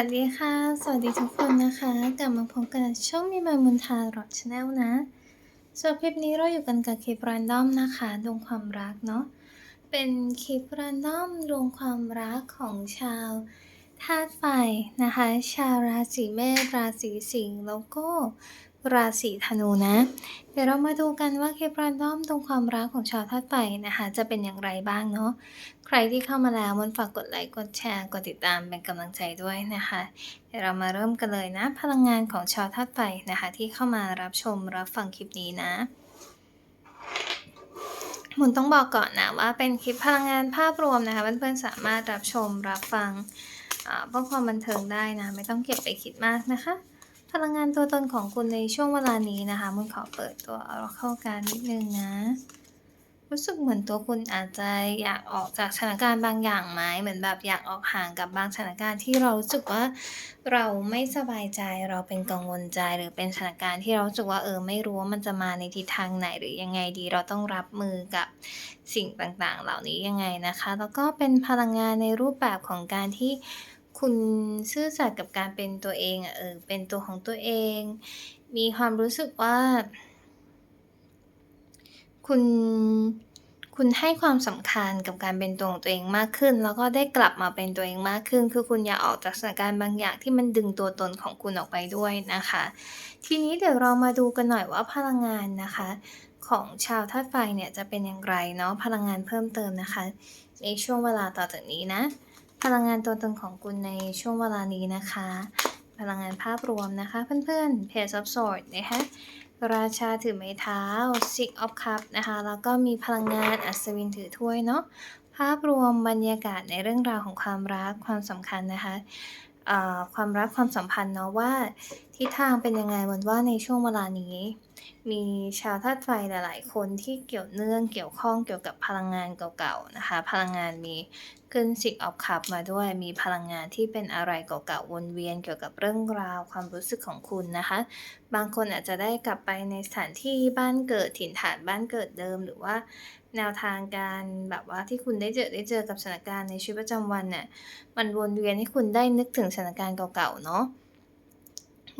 วัสดีค่ะ สวัสดีทุกคนนะคะ กลับมาพบกันช่องมีมามุนทาหรอดชแนลนะสำหรับคลิปนี้เราอยู่กันกับคลิปรันดอมนะคะดวงความรักเนาะ เป็นคลิปรันดอมดวงความรักของชาวธาตุไฟนะคะ ชาวราศีเมษราศีสิงห์แล้วก็ ราศีธนูนะ เดี๋ยวเรามาดูกันว่าเคปรันดอมตรงความรักของชาวธาตุไฟนะคะ จะเป็นอย่างไรบ้างเนาะใครที่เข้ามาแล้วมันฝากกดไลค์กดแชร์กดติดตามเป็นกำลังใจด้วยนะคะ เดี๋ยวเรามาเริ่มกันเลยนะ พลังงานของชาวธาตุไฟนะคะ ที่เข้ามารับชมรับฟังคลิปนี้นะหมุนต้องบอกก่อนนะว่าเป็นคลิปพลังงานภาพรวมนะคะเพื่อนๆสามารถรับชมรับฟังเพื่อความบันเทิงได้นะ ไม่ต้องเก็บไปคิดมากนะคะ พลังงานตัวตนของคุณในช่วงเวลานี้นะคะมุนขอเปิดตัวเราเข้าการนิดนึงนะ รู้สึกเหมือนตัวคุณอาจจะอยากออกจากสถานการณ์บางอย่างไหมเหมือนแบบอยากออกห่างกับบางสถานการณ์ที่เรารู้สึกว่าเราไม่สบายใจเราเป็นกังวลใจหรือเป็นสถานการณ์ที่เรารู้สึกว่าเออไม่รู้ว่ามันจะมาในทิศทางไหนหรือยังไงดีเราต้องรับมือกับสิ่งต่างๆ เหล่านี้ยังไงนะคะ แล้วก็เป็นพลังงานในรูปแบบของการที่ คุณซื่อสัตย์กับการเป็นตัวเองอะเออเป็นตัวของตัวเอง มีความรู้สึกว่า คุณคุณให้ความสำคัญกับการเป็นตัวของตัวเองมากขึ้น แล้วก็ได้กลับมาเป็นตัวเองมากขึ้น คือคุณอย่าออกจากสถานการณ์บางอย่างที่มันดึงตัวตนของคุณออกไปด้วยนะคะ ทีนี้เดี๋ยวเรามาดูกันหน่อยว่าพลังงานนะคะ ของชาวธาตุไฟเนี่ยจะเป็นอย่างไรเนาะพลังงานเพิ่มเติมนะคะ ในช่วงเวลาต่อจากนี้นะ พลังงานตัวตนของคุณในช่วงเวลานี้นะคะ พลังงานภาพรวมนะคะ เพื่อนๆ Page of Swords นะคะราชาถือไม้เท้า Six of Cups นะคะ แล้วก็มีพลังงานอัศวินถือถ้วยเนาะภาพรวมบรรยากาศในเรื่องราวของความรักความสำคัญนะคะ ความรักความสัมพันธ์เนาะว่าทิศทางเป็นยังไงวันว่าในช่วงเวลานี้ มีชาวธาตุไฟหลาย ๆ คนที่เกี่ยวเนื่องเกี่ยวข้องเกี่ยวกับพลังงานเก่าๆนะคะ พลังงานมีขึ้นสิกออฟคัพมาด้วยมีพลังงานที่เป็นอะไรเก่าๆวนเวียนเกี่ยวกับเรื่องราวความรู้สึกของคุณนะคะ บางคนอาจจะได้กลับไปในสถานที่บ้านเกิดถิ่นฐานบ้านเกิดเดิมหรือว่า แนวทางการแบบว่าที่คุณได้เจอได้เจอกับสถานการณ์ในชีวิตประจำวันเนี่ยมันวนเวียนให้คุณได้นึกถึงสถานการณ์เก่าๆเนาะ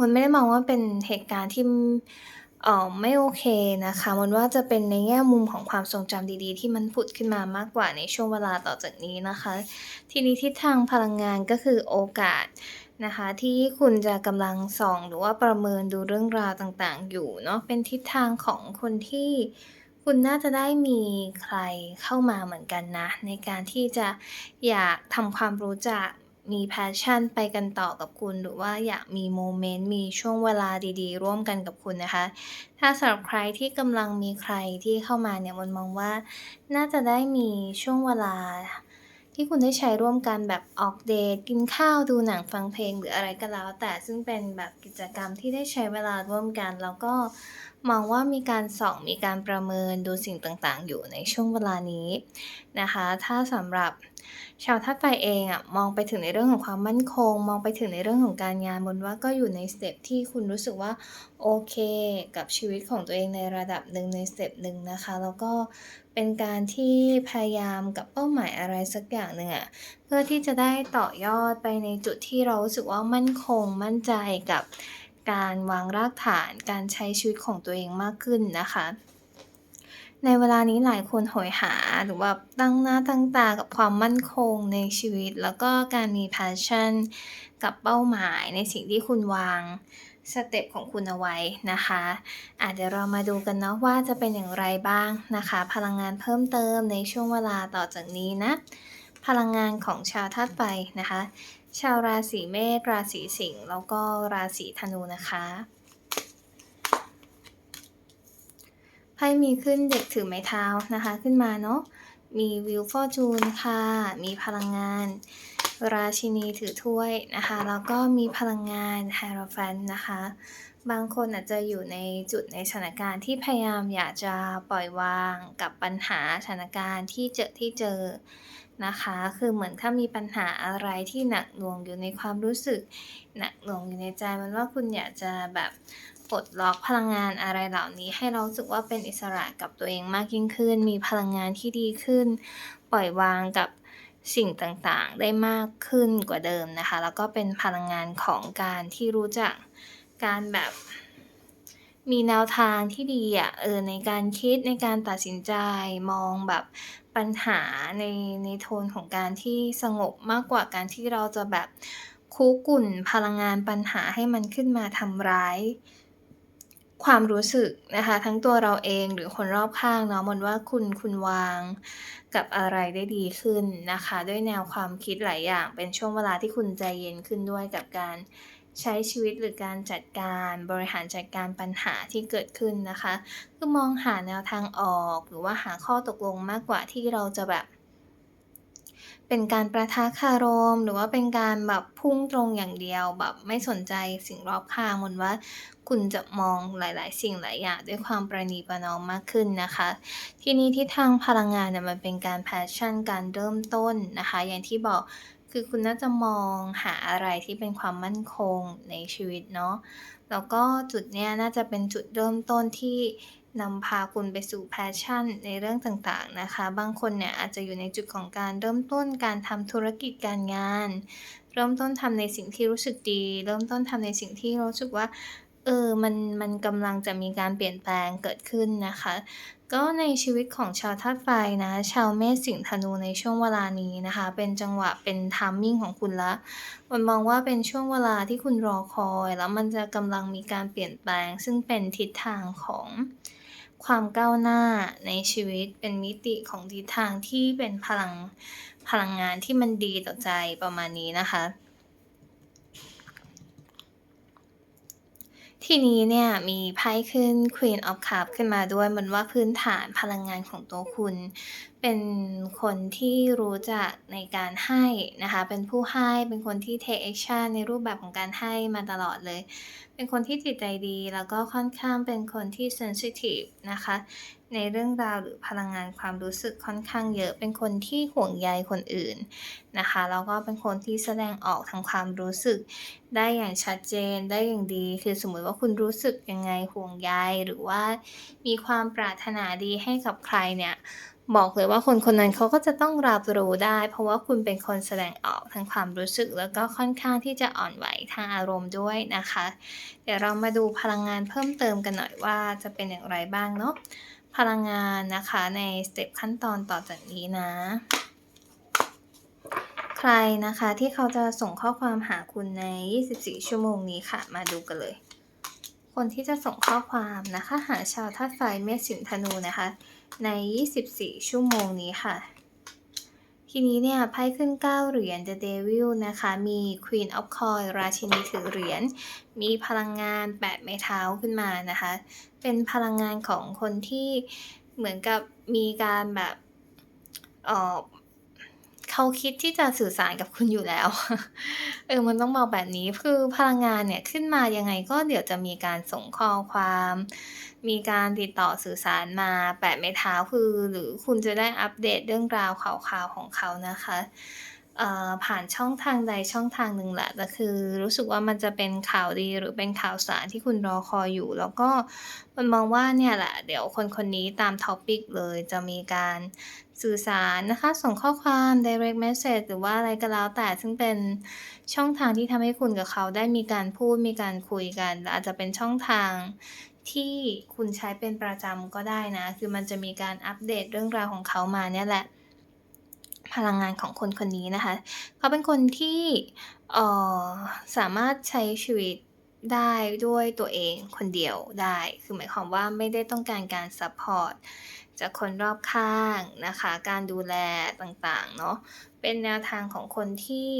มันไม่ได้มองว่าเป็นเหตุการณ์ที่เออไม่โอเคนะคะมันว่าจะเป็นในแง่มุมของความทรงจำดีๆ ที่มันผุดขึ้นมามากกว่าในช่วงเวลาต่อจากนี้นะคะ ทีนี้ทิศทางพลังงานก็คือโอกาสนะคะที่คุณจะกำลังส่องหรือว่าประเมินดูเรื่องราวต่างๆ อยู่เนาะเป็นทิศทางของคนที่ คุณน่าจะได้มีใครเข้ามาเหมือนกันนะ ในการที่จะอยากทำความรู้จักมีแพชชั่นไปกันต่อกับคุณ หรือว่าอยากมีโมเมนต์มีช่วงเวลาดีๆ ร่วมกันกับคุณนะคะ ถ้าสำหรับใครที่กำลังมีใครที่เข้ามาเนี่ยมันมองว่า น่าจะได้มีช่วงเวลา ที่คุณได้ใช้ร่วมกันแบบออกเดทกินข้าวดูหนังฟังเพลงหรืออะไรก็แล้ว แต่ซึ่งเป็นแบบกิจกรรมที่ได้ใช้เวลาร่วมกัน แล้วก็มองว่ามีการส่องมีการประเมินดูสิ่งต่างๆ อยู่ในช่วงเวลานี้นะคะ ถ้าสำหรับ ชาวธาตุไฟเองอะมองไปถึงในเรื่องของความมั่นคง มองไปถึงในเรื่องของการงานบนว่าก็อยู่ในสเต็ปที่คุณรู้สึกว่าโอเคกับชีวิตของตัวเองในระดับหนึ่งในสเต็ปหนึ่งนะคะ แล้วก็เป็นการที่พยายามกับเป้าหมายอะไรสักอย่างหนึ่งอะเพื่อที่จะได้ต่อยอดไปในจุดที่เรารู้สึกว่ามั่นคงมั่นใจกับการวางรากฐานการใช้ชีวิตของตัวเองมากขึ้นนะคะ ในเวลานี้หลายคนโหยหาหรือว่าตั้งหน้าตั้งตากับความมั่นคงในชีวิต แล้วก็การมี passion กับเป้าหมายในสิ่งที่คุณวางสเต็ปของคุณเอาไว้นะคะอาเดี๋ยวเรามาดูกันเนาะว่าจะเป็นอย่างไรบ้างนะคะ พลังงานเพิ่มเติมในช่วงเวลาต่อจากนี้นะ พลังงานของชาวธาตุไฟนะคะ ชาวราศีเมษราศีสิงห์แล้วก็ราศีธนูนะคะ ไพ่มีขึ้นเด็กถือไม้เท้านะคะขึ้นมาเนาะ มีวิวฟอร์จูนค่ะ มีพลังงาน ราชินีถือถ้วยนะคะ แล้วก็มีพลังงานไฮโรแฟนนะคะ บางคนอาจจะอยู่ในจุดในสถานการณ์ที่พยายามอยากจะปล่อยวางกับปัญหาสถานการณ์ที่เจอที่เจอนะคะ คือเหมือนถ้ามีปัญหาอะไรที่หนักหน่วงอยู่ในความรู้สึก หนักหน่วงอยู่ในใจมันว่าคุณอยากจะแบบ ปลดล็อกพลังงานอะไรเหล่านี้ ให้เราสึกว่าเป็นอิสระกับตัวเองมากยิ่งขึ้น มีพลังงานที่ดีขึ้น ปล่อยวางกับสิ่งต่างๆ ได้มากขึ้นกว่าเดิมนะคะ แล้วก็เป็นพลังงานของการที่รู้จักการแบบมีแนวทางที่ดีอะเออในการคิดในการตัดสินใจมองแบบปัญหาในในโทนของการที่สงบมากกว่าการที่เราจะแบบคุกุ่นพลังงานปัญหาให้มันขึ้นมาทำร้าย ความรู้สึกนะคะ ทั้งตัวเราเองหรือคนรอบข้างเนาะมนว่าคุณคุณวางกับอะไรได้ดีขึ้นนะคะ ด้วยแนวความคิดหลายอย่าง เป็นช่วงเวลาที่คุณใจเย็นขึ้นด้วยกับการใช้ชีวิตหรือการจัดการบริหารจัดการปัญหาที่เกิดขึ้นนะคะ คือมองหาแนวทางออกหรือว่าหาข้อตกลงมากกว่าที่เราจะแบบ เป็นการประทะคารม หรือว่าเป็นการแบบพุ่งตรงอย่างเดียวแบบไม่สนใจสิ่งรอบข้างมนว่า คุณจะมองหลาย ๆ สิ่งหลายอย่างด้วยความประนีประนอมมากขึ้นนะคะ ทีนี้ทิศทางพลังงานเนี่ยมันเป็นการ passion การเริ่มต้นนะคะ อย่างที่บอกคือคุณน่าจะมองหาอะไรที่เป็นความมั่นคงในชีวิตเนาะแล้วก็จุดเนี้ยน่าจะเป็นจุดเริ่มต้นที่ นำพาคุณไปสู่ passion ในเรื่องต่างๆนะคะ บางคนเนี่ยอาจจะอยู่ในจุดของการเริ่มต้นการทำธุรกิจการงาน เริ่มต้นทำในสิ่งที่รู้สึกดี เริ่มต้นทำในสิ่งที่รู้สึกว่าเออ มัน มันกำลังจะมีการเปลี่ยนแปลงเกิดขึ้นนะคะ ก็ในชีวิตของชาวธาตุไฟนะ ชาวเมษสิงห์ธนูในช่วงเวลานี้นะคะ เป็นจังหวะ เป็น timing ของคุณล้วมนมองว่าเป็นช่วงเวลาที่คุณรอคอย แล้วมันจะกำลังมีการเปลี่ยนแปลง ซึ่งเป็นทิศทางของ ความก้าวหน้าในชีวิตเป็นมิติของทิศทางที่เป็นพลังพลังงานที่มันดีต่อใจประมาณนี้นะคะ ทีนี้เนี่ยมีไพ่ขึ้น Queen of Cups ขึ้นมาด้วยมนว่าพื้นฐานพลังงานของตัวคุณ เป็นคนที่รู้จักในการให้นะคะ เป็นผู้ให้เป็นคนที่ take action ในรูปแบบของการให้มาตลอดเลย เป็นคนที่จิตใจดี แล้วก็ค่อนข้างเป็นคนที่เซนซิทีฟนะคะในเรื่องราวหรือพลังงานความรู้สึกค่อนข้างเยอะ เป็นคนที่ห่วงใยคนอื่นนะคะ แล้วก็เป็นคนที่แสดงออกทางความรู้สึก ได้อย่างชัดเจนได้อย่างดี คือสมมติว่าคุณรู้สึกยังไงห่วงใยหรือว่ามีความปรารถนาดีให้กับใครเนี่ยบอกเลยว่าคนคนนั้นเขาก็จะต้องรับรู้ได้ เพราะว่าคุณเป็นคนแสดงออกทางความรู้สึก แล้วก็ค่อนข้างที่จะอ่อนไหวทางอารมณ์ด้วยนะคะ เดี๋ยวเรามาดูพลังงานเพิ่มเติมกันหน่อยว่าจะเป็นอย่างไรบ้างเนาะ พลังงานนะคะในสเต็ปขั้นตอนต่อจากนี้นะ ใครนะคะที่เขาจะส่งข้อความหาคุณใน 24 ชั่วโมงนี้ค่ะ มาดูกันเลย คนที่จะส่งข้อความนะคะ หาชาวธาตุไฟเมษสิงธนูนะคะ ใน 24 ชั่วโมงนี้ค่ะ ทีนี้เนี่ยไพ่ขึ้น 9 เหรียญ The Devil นะคะ มี Queen of Coin ราชินีถือเหรียญ มีพลังงาน 8 ไม้เท้าขึ้นมานะคะ เป็นพลังงานของคนที่เหมือนกับมีการแบบเอ่อเขาคิดที่จะสื่อสารกับคุณอยู่แล้ว เออ มันต้องบอกแบบนี้ คือพลังงานเนี่ยขึ้นมายังไงก็เดี๋ยวจะมีการส่งข้อความ มีการติดต่อสื่อสารมา8ไม้เท้าคือ หรือคุณจะได้อัปเดตเรื่องราวข่าวๆของเขานะคะผ่านช่องทางใดช่องทางหนึ่งแหละแต่คือรู้สึกว่ามันจะเป็นข่าวดีหรือเป็นข่าวสารที่คุณรอคอยอยู่ แล้วก็มันมองว่าเนี่ยแหละ เดี๋ยวคนคนนี้ตาม topic เลยจะมีการสื่อสารนะคะ ส่งข้อความ direct message หรือว่าอะไรก็แล้วแต่ซึ่งเป็นช่องทางที่ทำให้คุณกับเขาได้มีการพูดมีการคุยกัน อาจจะเป็นช่องทาง ที่คุณใช้เป็นประจำก็ได้นะ คือมันจะมีการอัปเดตเรื่องราวของเขามาเนี่ยแหละ พลังงานของคนคนนี้นะคะ เขาเป็นคนที่เอ่อสามารถใช้ชีวิตได้ด้วยตัวเองคนเดียวได้ คือหมายความว่าไม่ได้ต้องการการซัปพอร์ตจากคนรอบข้างนะคะ การดูแลต่างๆ เนาะ เป็นแนวทางของคนที่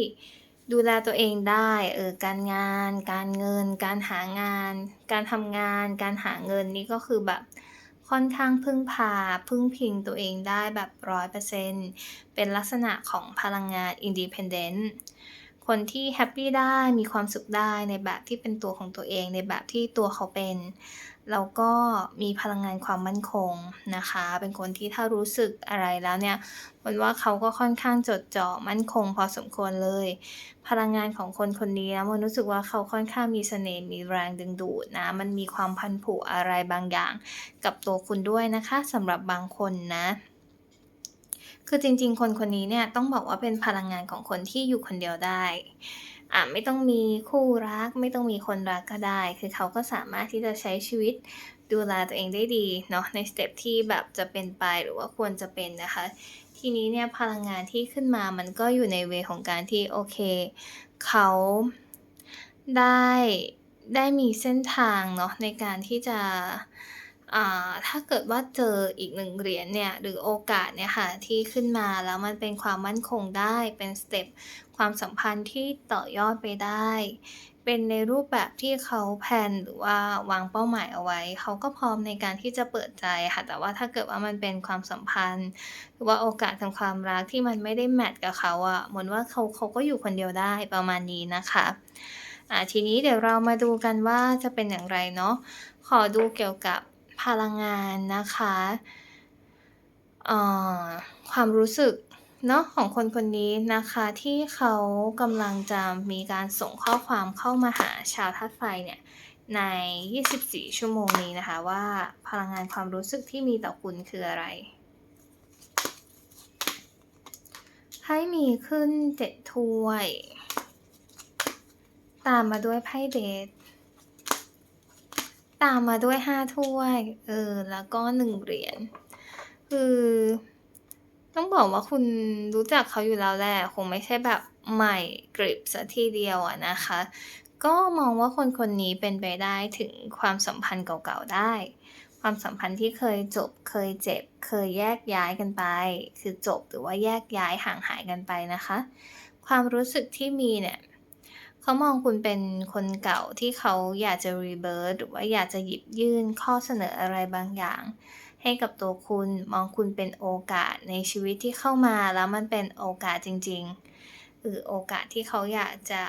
ดูแลตัวเองได้เออการงาน การเงิน การหางาน การทำงาน การหาเงินนี่ก็คือแบบค่อนข้างพึ่งพาพึ่งพิงตัวเองได้แบบร้อยเปอร์เซ็นเป็นลักษณะของพลังงานอินดีเพนเดนต์ คนที่แฮปปี้ได้มีความสุขได้ในแบบที่เป็นตัวของตัวเอง ในแบบที่ตัวเขาเป็นแล้วก็มีพลังงานความมั่นคงนะคะ เป็นคนที่ถ้ารู้สึกอะไรแล้วเนี่ยมันว่าเขาก็ค่อนข้างจดจ่อมั่นคงพอสมควรเลย พลังงานของคนคนนี้นะมันรู้สึกว่าเขาค่อนข้างมีเสน่ห์มีแรงดึงดูดนะมันมีความพันผูกอะไรบางอย่าง กับตัวคุณด้วยนะคะสำหรับบางคนนะ คือจริง ๆ คนคนนี้เนี่ยต้องบอกว่าเป็นพลังงานของคนที่อยู่คนเดียวได้ อ่าไม่ต้องมีคู่รัก ไม่ต้องมีคนรักก็ได้ คือเขาก็สามารถที่จะใช้ชีวิตดูแลตัวเองได้ดีเนาะในสเต็ปที่แบบจะเป็นไปหรือว่าควรจะเป็นนะคะ ทีนี้เนี่ยพลังงานที่ขึ้นมามันก็อยู่ในเวของการที่โอเค เขาได้ได้มีเส้นทางเนาะในการที่จะ ถ้าเกิดว่าเจออีก1เหรียญเนี่ยหรือโอกาสเนี่ยค่ะที่ขึ้นมาแล้วมันเป็นความมั่นคงได้เป็นสเต็ปความสัมพันธ์ที่ต่อยอดไปได้ เป็นในรูปแบบที่เขาแพนหรือว่าวางเป้าหมายเอาไว้ เขาก็พร้อมในการที่จะเปิดใจค่ะแต่ว่าถ้าเกิดว่ามันเป็นความสัมพันธ์ หรือว่าโอกาสทางความรักที่มันไม่ได้แมตช์กับเขาอะเหมือนว่าเขาเขาก็อยู่คนเดียวได้ประมาณนี้นะคะอ่าทีนี้เดี๋ยวเรามาดูกันว่าจะเป็นอย่างไรเนาะขอดูเกี่ยวกับ พลังงานนะคะความรู้สึกเนาะของคนคนนี้นะคะที่เขากำลังจะมีการส่งข้อความเข้ามาหาชาวธาตุไฟเนี่ยใน 24 ชั่วโมงนี้นะคะ ว่าพลังงานความรู้สึกที่มีต่อคุณคืออะไร?ไพ่มีขึ้น7ถ้วย ตามมาด้วยไพ่ Death ตามมาด้วย5ถ้วย เออ แล้วก็1เหรียญ คือ ต้องบอกว่าคุณรู้จักเขาอยู่แล้วแหละ คงไม่ใช่แบบใหม่กริบเสียทีเดียวอะนะคะ ก็มองว่าคนคนนี้เป็นไปได้ถึงความสัมพันธ์เก่าๆได้ ความสัมพันธ์ที่เคยจบ เคยเจ็บ เคยแยกย้ายกันไป คือจบหรือว่าแยกย้ายห่างหายกันไปนะคะ ความรู้สึกที่มีเนี่ย เขามองคุณเป็นคนเก่าที่เขาอยากจะ rebirth หรือว่าอยากจะหยิบยื่นข้อเสนออะไรบางอย่าง ให้กับตัวคุณมองคุณเป็นโอกาสในชีวิตที่เข้ามาแล้วมันเป็นโอกาสจริงๆหรือโอกาสที่เขาอยากจะ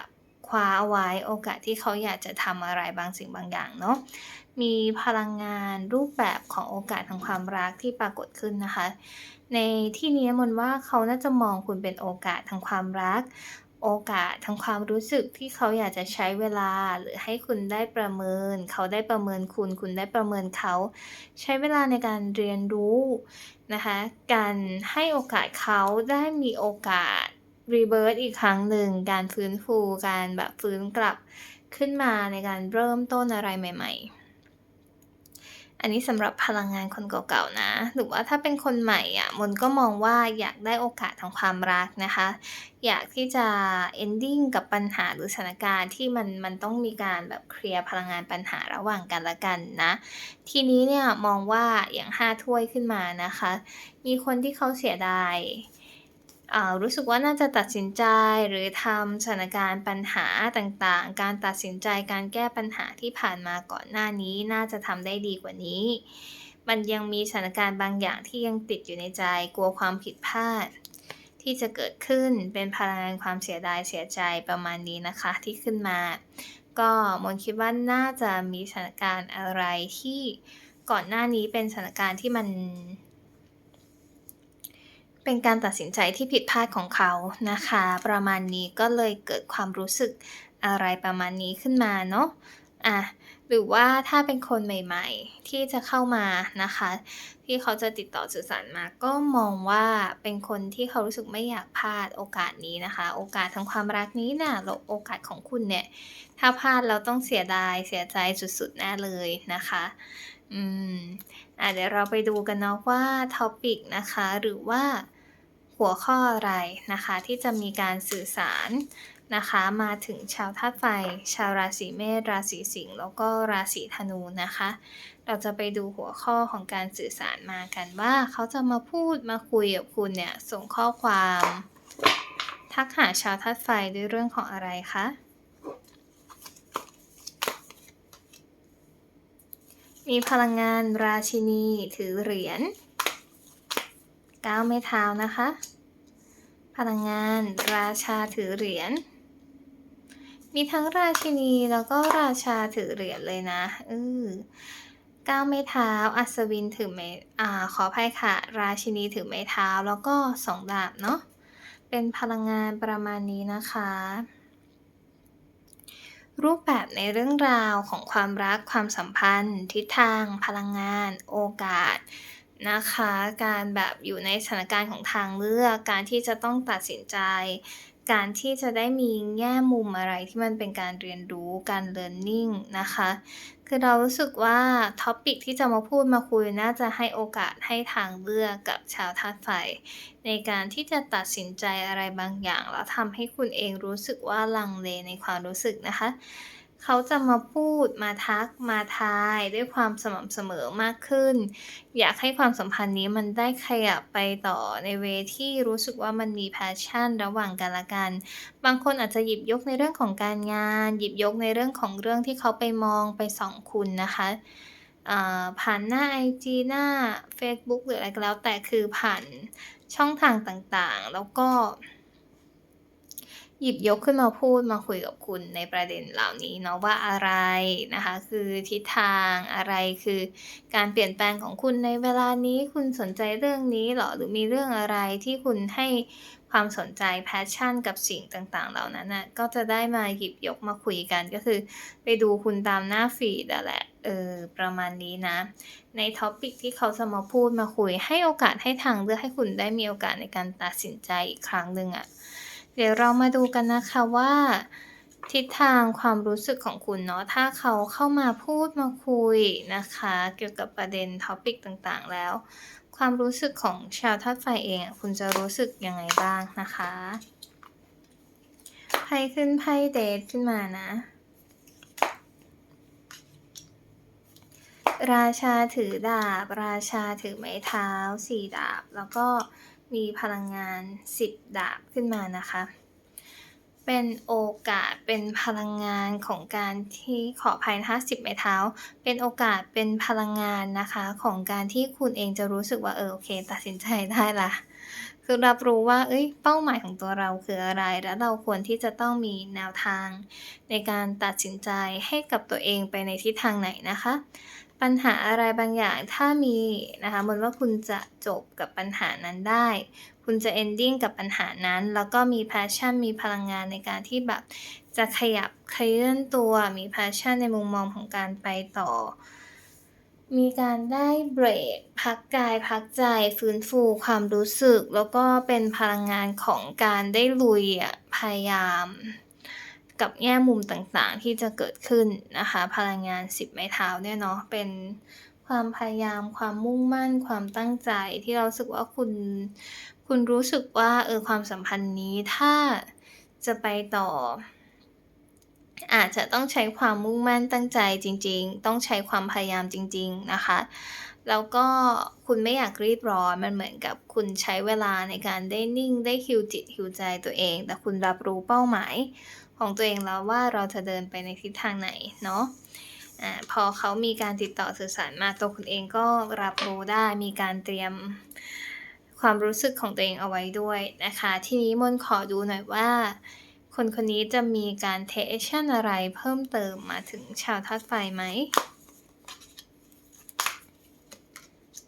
คว้าเอาไว้โอกาสที่เขาอยากจะทำอะไรบางสิ่งบางอย่างเนาะมีพลังงานรูปแบบของโอกาสทางความรักที่ปรากฏขึ้นนะคะ ในที่นี้มนว่าเขาน่าจะมองคุณเป็นโอกาสทางความรัก โอกาสทางความรู้สึกที่เขาอยากจะใช้เวลา หรือให้คุณได้ประเมิน เขาได้ประเมินคุณ คุณได้ประเมินเขา ใช้เวลาในการเรียนรู้นะคะการให้โอกาสเขาได้มีโอกาส rebirth อีกครั้งหนึ่ง การฟื้นฟูการแบบฟื้นกลับขึ้นมาในการเริ่มต้นอะไรใหม่ ๆ อันนี้สำหรับพลังงานคนเก่าๆนะ หรือว่าถ้าเป็นคนใหม่อะมนก็มองว่าอยากได้โอกาสทางความรักนะคะ อยากที่จะ ending กับปัญหาหรือสถานการณ์ที่มันมันต้องมีการแบบเคลียร์พลังงานปัญหาระหว่างกันละกันนะ ทีนี้เนี่ยมองว่าอย่าง5ถ้วยขึ้นมานะคะ มีคนที่เขาเสียดาย อ่า รู้สึกว่าน่าจะตัดสินใจ หรือทำสถานการณ์ปัญหาต่าง ๆ การตัดสินใจการแก้ปัญหาที่ผ่านมาก่อนหน้านี้ น่าจะทำได้ดีกว่านี้ มันยังมีสถานการณ์บางอย่างที่ยังติดอยู่ในใจ กลัวความผิดพลาด ที่จะเกิดขึ้น เป็นพลังงานความเสียดายเสียใจประมาณนี้นะคะที่ขึ้นมา ก็มนต์คิดว่าน่าจะมีสถานการณ์อะไรที่ก่อนหน้านี้เป็นสถานการณ์ที่มัน เป็นการตัดสินใจที่ผิดพลาดของเขานะคะ ประมาณนี้ก็เลยเกิดความรู้สึกอะไรประมาณนี้ขึ้นมาเนาะอะหรือว่าถ้าเป็นคนใหม่ๆ ที่จะเข้ามานะคะ ที่เขาจะติดต่อสื่อสารมาก็มองว่าเป็นคนที่เขารู้สึกไม่อยากพลาดโอกาสนี้นะคะ โอกาสทางความรักนี้น่ะโอกาสของคุณเนี่ย ถ้าพลาดแล้วต้องเสียดายเสียใจสุดๆแน่เลยนะคะ อืมอ่าเดี๋ยวเราไปดูกันเนาะว่า topic นะคะ หรือว่า หัวข้ออะไรนะคะที่จะมีการสื่อสารนะคะมาถึงชาวธาตุไฟ ชาวราศีเมษราศีสิงห์แล้วก็ราศีธนูนะคะ เราจะไปดูหัวข้อของการสื่อสารมากันว่า เขาจะมาพูดมาคุยกับคุณเนี่ยส่งข้อความ ทักหาชาวธาตุไฟด้วยเรื่องของอะไรคะ?มีพลังงานราชินีถือเหรียญ 9ไม้เท้านะคะ พลังงานราชาถือเหรียญ มีทั้งราชินีแล้วก็ราชาถือเหรียญเลยนะเออ9ไม้เท้า อัศวินถือไม้อ่าขออภัยค่ะ ราชินีถือไม้เท้าแล้วก็2ดาบเนาะ เป็นพลังงานประมาณนี้นะคะรูปแบบในเรื่องราวของความรักความสัมพันธ์ ทิศทาง พลังงาน โอกาส นะคะ การแบบอยู่ในสถานการณ์ของทางเลือก การที่จะต้องตัดสินใจ การที่จะได้มีแง่มุมอะไรที่มันเป็นการเรียนรู้การ learning นะคะ คือเรารู้สึกว่า topic ที่จะมาพูดมาคุยน่าจะให้โอกาสให้ทางเลือกกับชาวธาตุไฟ ในการที่จะตัดสินใจอะไรบางอย่าง แล้วทำให้คุณเองรู้สึกว่าลังเลในความรู้สึกนะคะ เขาจะมาพูดมาทักมาทายด้วยความสม่ำเสมอมากขึ้น อยากให้ความสัมพันธ์นี้มันได้ขยับไปต่อในเวที่รู้สึกว่ามันมี passion ระหว่างกันและกัน บางคนอาจจะหยิบยกในเรื่องของการงาน หยิบยกในเรื่องของเรื่องที่เขาไปมองไปส่องคุณนะคะผ่านหน้าไอจีหน้าเฟซบุ๊กหรืออะไรก็แล้วแต่คือผ่านช่องทางต่างๆ แล้วก็ หยิบยกขึ้นมาพูดมาคุยกับคุณในประเด็นเหล่านี้เนาะว่าอะไรนะคะ คือทิศทางอะไรคือการเปลี่ยนแปลงของคุณในเวลานี้คุณสนใจเรื่องนี้เหรอ?หรือมีเรื่องอะไรที่คุณให้ความสนใจ passion กับสิ่งต่างๆ เหล่านั้นน่ะก็จะได้มาหยิบยกมาคุยกันก็คือ ไปดูคุณตามหน้าฟีดแหละเออประมาณนี้นะ ใน topic ที่เขาจะมาพูดมาคุย ให้โอกาสให้ทางเลือกให้คุณได้มีโอกาสในการตัดสินใจอีกครั้งหนึ่งอะ เดี๋ยวเรามาดูกันนะคะว่า ทิศทางความรู้สึกของคุณเนาะถ้าเขาเข้ามาพูดมาคุยนะคะ เกี่ยวกับประเด็น topic ต่างๆ แล้ว ความรู้สึกของชาวธาตุไฟเอง คุณจะรู้สึกยังไงบ้างนะคะไพ่ขึ้นไพ่ Death ขึ้นมานะ ราชาถือดาบ ราชาถือไม้เท้า4ดาบ แล้วก็ มีพลังงาน 10 ดาบขึ้นมานะคะ เป็นโอกาสเป็นพลังงานของการที่ขอภัยนะคะ10ไม้เท้า เป็นโอกาสเป็นพลังงานนะคะ ของการที่คุณเองจะรู้สึกว่าเออโอเค ตัดสินใจได้ล้วคือรับรู้ว่าเฮ้ย เป้าหมายของตัวเราคืออะไร?แล้วเราควรที่จะต้องมีแนวทาง ในการตัดสินใจให้กับตัวเองไปในทิศทางไหนนะคะ ปัญหาอะไรบางอย่างถ้ามีนะคะมนว่าคุณจะจบกับปัญหานั้นได้ คุณจะ ending กับปัญหานั้น แล้วก็มี passion มีพลังงานในการที่แบบจะขยับเขยื่อนตัว มี passion ในมุมมองของการไปต่อ มีการได้เบรกพักกายพักใจฟื้นฟูความรู้สึก แล้วก็เป็นพลังงานของการได้ลุยพยายาม กับแง่มุมต่างๆ ที่จะเกิดขึ้นนะคะ พลังงาน10ไม้เท้าเนี่ยเนาะเป็นความพยายามความมุ่งมั่นความตั้งใจที่เราสึกว่าคุณ คุณรู้สึกว่าเออความสัมพันธ์นี้ถ้าจะไปต่อ อาจจะต้องใช้ความมุ่งมั่นตั้งใจจริง ๆ ต้องใช้ความพยายามจริง ๆ นะคะ แล้วก็คุณไม่อยากรีบร้อนมันเหมือนกับคุณใช้เวลาในการได้นิ่งได้ heal จิต heal ใจตัวเอง แต่คุณรับรู้เป้าหมายของตัวเองแล้วว่าเราจะเดินไปในทิศทางไหนเนาะอ่าพอเขามีการติดต่อสื่อสารมาตัวคุณเองก็รับรู้ได้มีการเตรียมความรู้สึกของตัวเองเอาไว้ด้วยนะคะ ทีนี้มนต์ขอดูหน่อยว่า คนคนนี้จะมีการ take action อะไรเพิ่มเติมมาถึงชาวธาตุไฟไหม?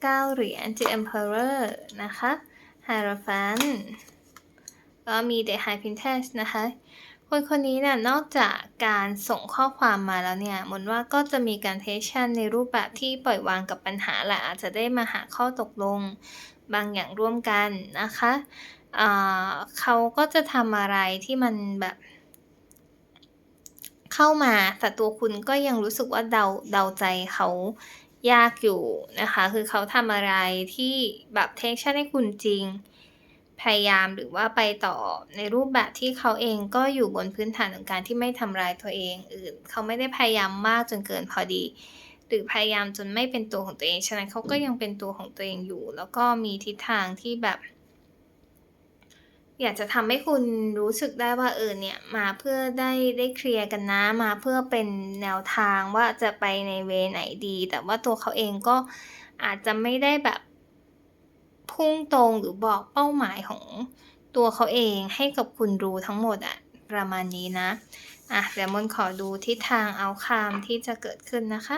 9 เหรียญ The Emperor นะคะ Hierophant ก็มี The High Priestess นะคะ คนคนนี้เนี่ยนอกจากการส่งข้อความมาแล้วเนี่ยมนว่าก็จะมีการ take action ในรูปแบบที่ปล่อยวางกับปัญหาแหละอาจจะได้มาหาข้อตกลงบางอย่างร่วมกันนะคะเขาก็จะทำอะไรที่มันแบบ เข้ามาแต่ตัวคุณก็ยังรู้สึกว่าเดาเดาใจเขา ยากอยู่นะคะ คือเขาทำอะไรที่แบบเทคชั่นให้คุณจริง พยายามหรือว่าไปต่อในรูปแบบที่เขาเองก็อยู่บนพื้นฐานของการที่ไม่ทำร้ายตัวเองอื่น เขาไม่ได้พยายามมากจนเกินพอดี หรือพยายามจนไม่เป็นตัวของตัวเอง ฉะนั้นเขาก็ยังเป็นตัวของตัวเองอยู่ แล้วก็มีทิศทางที่แบบ อยากจะทำให้คุณรู้สึกได้ว่าเออเนี่ยมาเพื่อได้ได้เคลียร์กันนะมาเพื่อเป็นแนวทางว่าจะไปในเวไหนดี แต่ว่าตัวเขาเองก็อาจจะไม่ได้แบบพุ่งตรงหรือบอกเป้าหมายของตัวเขาเองให้กับคุณรู้ทั้งหมดอะประมาณนี้นะ อ่าเดี๋ยวมนขอดูทิศทาง outcome ที่จะเกิดขึ้นนะคะ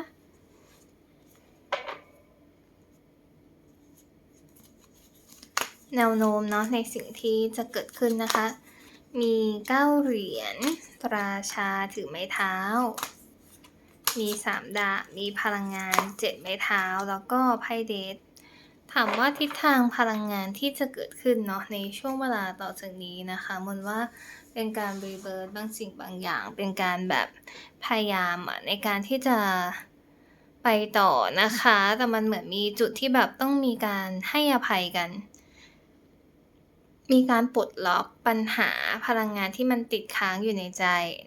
แนวโน้มเนาะในสิ่งที่จะเกิดขึ้นนะคะ มี9เหรียญราชาถือไม้เท้า มี3ดาบมีพลังงาน7ไม้เท้าแล้วก็ไพ่ Death ถามว่าทิศทางพลังงานที่จะเกิดขึ้นเนาะในช่วงเวลาต่อจากนี้นะคะมันว่าเป็นการ rebirth บางสิ่งบางอย่าง เป็นการแบบพยายามในการที่จะไปต่อนะคะ แต่มันเหมือนมีจุดที่แบบต้องมีการให้อภัยกัน มีการปลดล็อกปัญหาพลังงานที่มันติดค้างอยู่ในใจ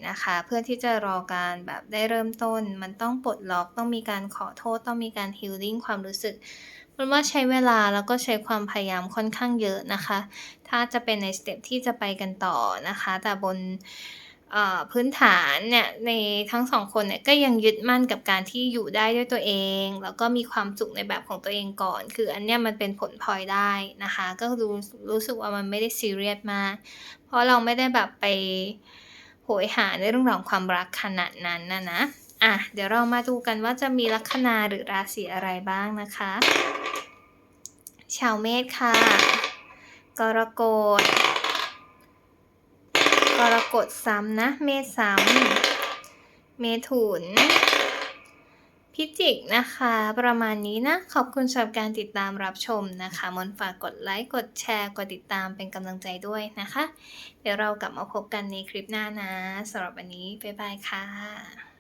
นะคะ เพื่อที่จะรอการแบบได้เริ่มต้น มันต้องปลดล็อกต้องมีการขอโทษ ต้องมีการฮิลลิ่งความรู้สึกมันว่าใช้เวลาแล้วก็ใช้ความพยายามค่อนข้างเยอะนะคะ ถ้าจะเป็นในสเต็ปที่จะไปกันต่อนะคะ แต่บน พื้นฐานเนี่ยในทั้งสองคนเนี่ยก็ยังยึดมั่นกับการที่อยู่ได้ด้วยตัวเอง แล้วก็มีความสุขในแบบของตัวเองก่อน คืออันเนี้ยมันเป็นผลพลอยได้นะคะ ก็รู้รู้สึกว่ามันไม่ได้ซีเรียสมาก เพราะเราไม่ได้แบบไปโหยหาในเรื่องของความรักขนาดนั้นนะนะอะเดี๋ยวเรามาดูกันว่าจะมีลัคนาหรือราศีอะไรบ้างนะคะ ชาวเมษค่ะ กรกฎ รกฎซ้ำนะ เมษซ้ำเมถุน พิจิกนะคะ ประมาณนี้นะ ขอบคุณสำหรับการติดตามรับชมนะคะ มนฝากกดไลค์ กดแชร์ กดติดตามเป็นกำลังใจด้วยนะคะ เดี๋ยวเรากลับมาพบกันในคลิปหน้านะสำหรับวันนี้ บ๊ายบายค่ะ